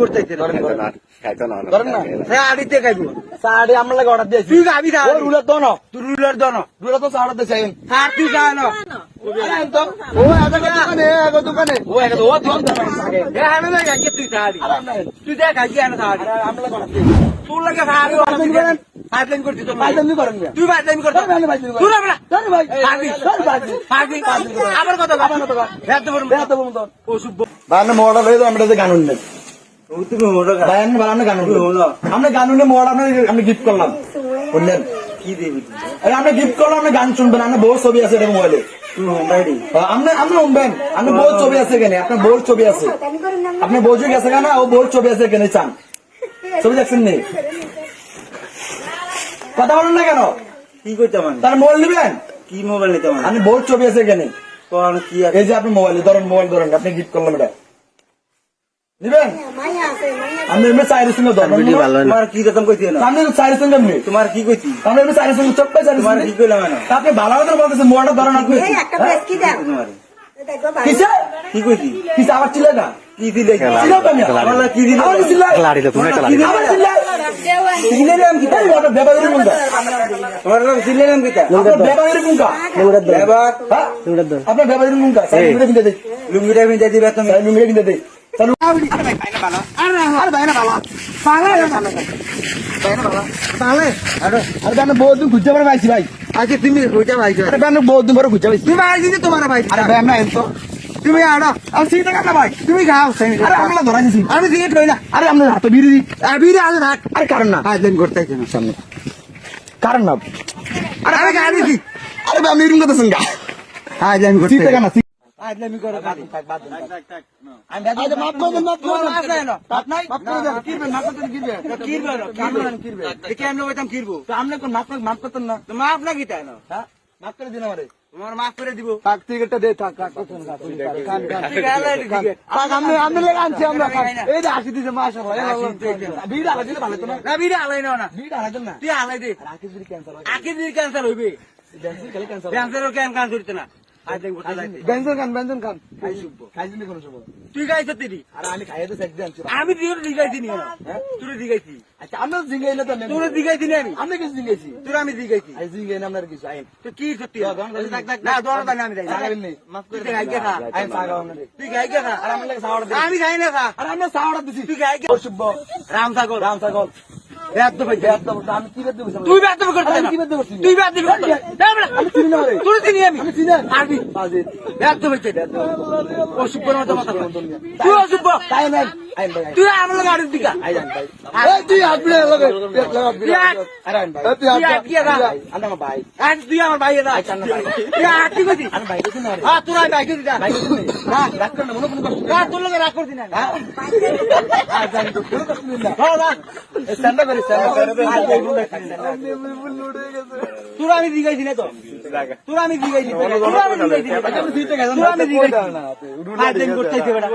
করতেছে? না না ধরেন না? সাড়িতে খাইবো। সাড়ি আমার লাগে অর্ডার দিয়েছি। তুই খাবি না রুলার দন। তুই রুলার দন। রুলার তো সাড়া দিয়েছে আর তুই খা না। ও এত দোকানে এত দোকানে। ও এত ও দন না তুই সাড়ি তুই দেখ গাকে আনা সাড়ি আমরা লাগে অর্ডার লাগে সাড়ি অর্ডার পাইপলাইন করছিস তো পাইপলাইন করেন তুই পাইপলাইন কর আমি পাইপলাইন কর তুই না তোর ভাই। পাগি তোর পাগি পাগি আবার কত আবার কত এত বড় এত বড় তো ও সুব্ব বায়ান্ন মোড়া লই আমরা যে গান উঠলেন তুমি গান। গান মোড়া আমরা আমরা গিফট করলাম। বুঝলেন কি দিবি আরে আমরা গিফট করলাম আমরা গান শুনবেন আমরা বহু ছবি আছে এটা মোবাইলে উঠবেন বহু ছবি আছে এখানে আপনার বহু ছবি আছে। আপনার বউ গেছে কেন? ও বহু ছবি আছে এখানে চান। ছবি দেখছেন নি? কথা বলেন না কেন? কি করতে মানে? তার মোবাইল নেবেন? কি মোবাইল নিতে মানে? আপনি বহু ছবি আছে কোন কি এই যে আপনি মোবাইল ধরেন মোবাইল ধরেন আপনি গিফট করলাম এটা নিবেন? আপনি এমনি চাইরে সঙ্গে ধরেন তোমার কি রকম কইতে না? আপনি চাইরে সঙ্গে এমনি তোমার কি কইতি? আপনি এমনি চাইরে সঙ্গে চপ্পে চাইরে তোমার কি কইলাম না আপনি ভালো কথা বলতেছেন মোবাইলটা ধরেন আপনি এই একটা প্রেস কি দেন তোমার? কিসে? কি কইতি? কিসে? আবার চিল্লা না? কি দিলে? চিল্লা তো আমার কি দিলে? আবার চিল্লা খেলা দিল তুমি খেলা দিল। আবার চিল্লা চিল্লা কি? তাই ওটা বেবাগের মুন্ডা তোমার নাম দিলে নাম কিতা আপনার বেবাগের হ্যাঁ আপনার মুন্ডা সাইড কিনতে দেই লুঙ্গিটা বিন্দা দিবে তুমি। কিনতে দেই চালু আরে আমি বহুত দিন ঘুরতে পারে পাইছি ভাই। আজকে তুমি কইতা ভাই আরে আমি বহুত দিন পরে ঘুরতে পাইছি। তুমি আইছি যে তোমার ভাই। আরে ভাই আমি এত। তুমি আড়া আর সিটা কাটা ভাই। তুমি খাও আরে আমরা ধরা দিছি আমি দিয়ে কই না। আরে আমরা হাতে বিড়ি দিই আবিরে আজ রাখ আরে কারণ না। আইলেন করতেছে না। সামনে। কারণ না। আরে আমি গাড়ি দি আরে আমি এরকম কথা করতে সিটা আইলেন করে গাড়ি আরে মাফ করে দেন মাফ করে দেন মাফ নাই না মাফ নাই মাফ করে দেন কি মাফ করতে কি বে কিরবে কিরবে কিরবে দেখে আমি কইতাম কিরবো তো আপনি কোন মাফ মাফ করতেন না তো মাফ না কিতা না হ্যাঁ মাফ করে দিন আমারে তোমার মাফ করে দিব থাক টিকেটটা দে থাক থাক ঠিক আছে থাক আমি আমি লেগে আনছি আমরা এই যে আসি দিছে মাশাআল্লাহ বিড়ি আলা দিলে ভালো তো না না বিড়ি আলাই না না বিড়ি আলা দেন না তুই আলাই দে যদি ক্যান্সার হয় আকি দিন ক্যান্সার হইবে ক্যান্সার খালি ক্যান্সার ক্যান্সার কেন কান করতে না ব্যঞ্জন খান ব্যঞ্জন খান। খাইছি নি কোনো সময় তুই আর আমি আমি দিগাইছি নি দিগাইছি আচ্ছা আমি তো জিঙ্গাইলে তো তোর দিগাইছি নি আমি। আমি কিছু জিঙ্গাইছি তোর আমি দিগাইছি আই জিঙ্গাই না আপনার কিছু আইন। তো কি করতে না দানি আমি যাই লাগাবেন নি মাফ করে দে। গাইকে খা। আইন সাগাও তুই গাইকে খা। আর আমি লাগে সাওড়া আমি খাই না খা। আর আমি সাওড়া দিছি। তুই শুভ রাম ঠাকুর রাম সাগল তুই দেব তুই বাদ না তুই না ভাই কথা না ভাই। আমার দিকা আই জান ভাই এই তুই হাত বিড়ে লাগে পেট লাগা বিড়ে আরে আইন ভাই। তুই হাত কি আগা? আন্না মা ভাই। আজ তুই আমার ভাই এটা তুই আর কি করছিস আমি ভাই কিছু না রে। হ্যাঁ তোর আমি ভাই করছিস ভাই কিছু না রাখ না মনে কোনো না তোর লগে রাগ করছিস না। আর জান তো কোনো কষ্ট না হ্যাঁ রাগ স্ট্যান্ড করে স্ট্যান্ড করে তোর আমি দিগাইছি না তো। তোর আমি দিগাইছি তোর আমি দিগাইছি তোর আমি দিগাইছি না দিন করতেছি বেটা।